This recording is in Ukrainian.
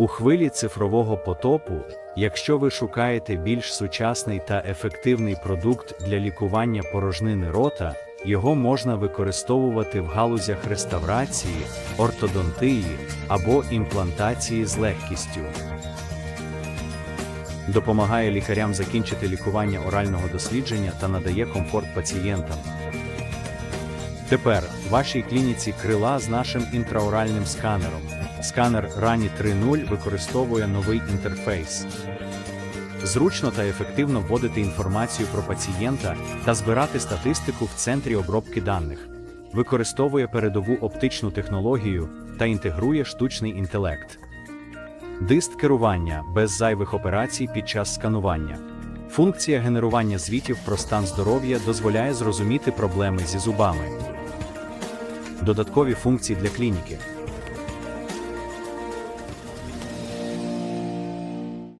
У хвилі цифрового потопу, якщо ви шукаєте більш сучасний та ефективний продукт для лікування порожнини рота, його можна використовувати в галузях реставрації, ортодонтії або імплантації з легкістю. Допомагає лікарям закінчити лікування орального дослідження та надає комфорт пацієнтам. Тепер в вашій клініці крила з нашим інтраоральним сканером. Сканер RANI 3.0 використовує новий інтерфейс. Зручно та ефективно вводити інформацію про пацієнта та збирати статистику в центрі обробки даних. Використовує передову оптичну технологію та інтегрує штучний інтелект. Дист керування без зайвих операцій під час сканування. Функція генерування звітів про стан здоров'я дозволяє зрозуміти проблеми зі зубами. Додаткові функції для клініки.